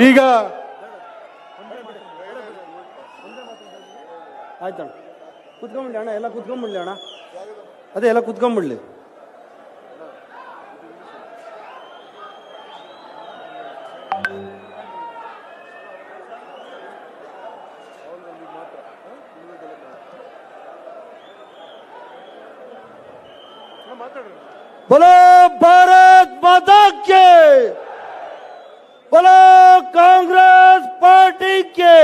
ಈಗ ಆಯ್ತಣ್ಣ ಕುತ್ಕೊಂಬಿಡ್ಲಿ ಅಣ್ಣ ಎಲ್ಲ ಕುತ್ಕೊಂಬಿಡ್ಲಿ ಅಣ್ಣ ಅದೇ ಎಲ್ಲ ಕುತ್ಕೊಂಬಿಡ್ಲಿ बोलो भारत माता के बोलो कांग्रेस पार्टी के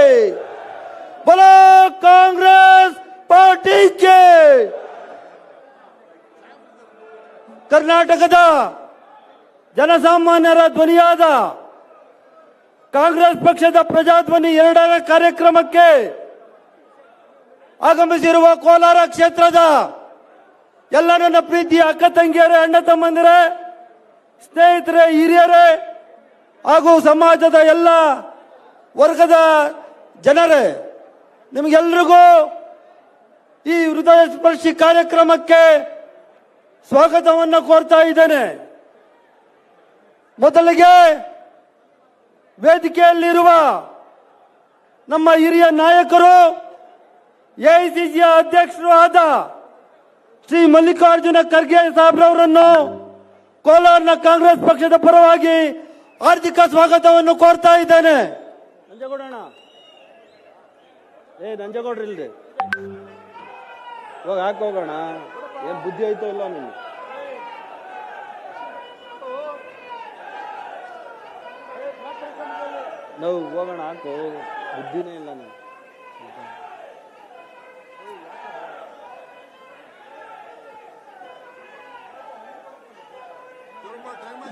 बोलो कांग्रेस पार्टी के ಕರ್ನಾಟಕದ ಜನಸಾಮಾನ್ಯರ ಧ್ವನಿಯಾದ ಕಾಂಗ್ರೆಸ್ ಪಕ್ಷದ ಪ್ರಜಾಧ್ವನಿ ಎರಡರ ಕಾರ್ಯಕ್ರಮಕ್ಕೆ ಆಗಮಿಸಿರುವ ಕೋಲಾರ ಕ್ಷೇತ್ರದ ಎಲ್ಲ ನನ್ನ ಪ್ರೀತಿಯ ಅಕ್ಕ ತಂಗಿಯರೇ ಅಣ್ಣ ತಮ್ಮಂದಿರೇ ಸ್ನೇಹಿತರೆ ಹಿರಿಯರೇ ಹಾಗೂ ಸಮಾಜದ ಎಲ್ಲ ವರ್ಗದ ಜನರೇ, ನಿಮಗೆಲ್ರಿಗೂ ಈ ಹೃದಯ ಸ್ಪರ್ಶಿ ಕಾರ್ಯಕ್ರಮಕ್ಕೆ ಸ್ವಾಗತವನ್ನು ಕೋರ್ತಾ ಇದ್ದೇನೆ. ಮೊದಲಿಗೆ ವೇದಿಕೆಯಲ್ಲಿರುವ ನಮ್ಮ ಹಿರಿಯ ನಾಯಕರು ಎಐಸಿಸಿಯ ಅಧ್ಯಕ್ಷರು ಆದ ಶ್ರೀ ಮಲ್ಲಿಕಾರ್ಜುನ ಖರ್ಗೆ ಸಾಹೇಬ್ರವರನ್ನು ಕೋಲಾರ್ನ ಕಾಂಗ್ರೆಸ್ ಪಕ್ಷದ ಪರವಾಗಿ ಆರ್ಥಿಕ ಸ್ವಾಗತವನ್ನು ಕೋರ್ತಾ ಇದ್ದೇನೆ. ನಂಜೇಗೌಡಣ್ಣ. ಏ ನಂಜೇಗೌಡ್ರಿಲ್ರಿ ಇವಾಗ ಹಾಕ್ ಹೋಗೋಣ? ಏನ್ ಬುದ್ಧಿ ಐತೋ ಇಲ್ಲ ನಿಮ್ಗೆ? ನಾವು, ಹೋಗೋಣ ಹಾಕು. ಬುದ್ಧಿನೇ ಇಲ್ಲ ನೀನು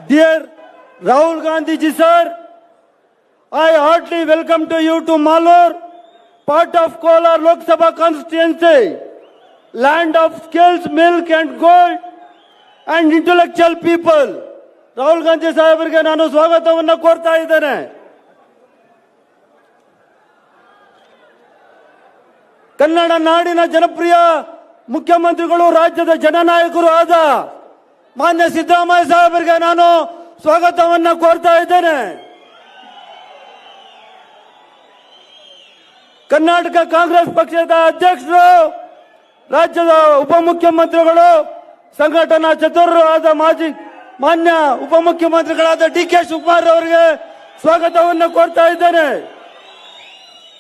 Dear Rahul Gandhiji sir I heartily welcome to you to Malur part of Kolar Lok Sabha constituency land of skills milk and gold and intellectual people Rahul Gandhi ಸಾಹೇಬರಿಗೆ ನಾನು ಸ್ವಾಗತವನ್ನು ಕೋರ್ತಾ ಇದ್ದೇನೆ. ಕನ್ನಡ ನಾಡಿನ ಜನಪ್ರಿಯ ಮುಖ್ಯಮಂತ್ರಿಗಳು, ರಾಜ್ಯದ ಜನನಾಯಕರು ಆದ ಮಾನ್ಯ ಸಿದ್ದರಾಮಯ್ಯ ಸಾಹೇಬರಿಗೆ ನಾನು ಸ್ವಾಗತವನ್ನ ಕೋರ್ತಾ ಇದ್ದೇನೆ. ಕರ್ನಾಟಕ ಕಾಂಗ್ರೆಸ್ ಪಕ್ಷದ ಅಧ್ಯಕ್ಷರು, ರಾಜ್ಯದ ಉಪಮುಖ್ಯಮಂತ್ರಿಗಳು, ಸಂಘಟನಾ ಚತುರರು ಆದ ಮಾಜಿ ಮಾನ್ಯ ಉಪಮುಖ್ಯಮಂತ್ರಿಗಳಾದ ಡಿ ಕೆ ಶಿವಕುಮಾರ್ ಅವರಿಗೆ ಸ್ವಾಗತವನ್ನು ಕೋರ್ತಾ ಇದ್ದೇನೆ.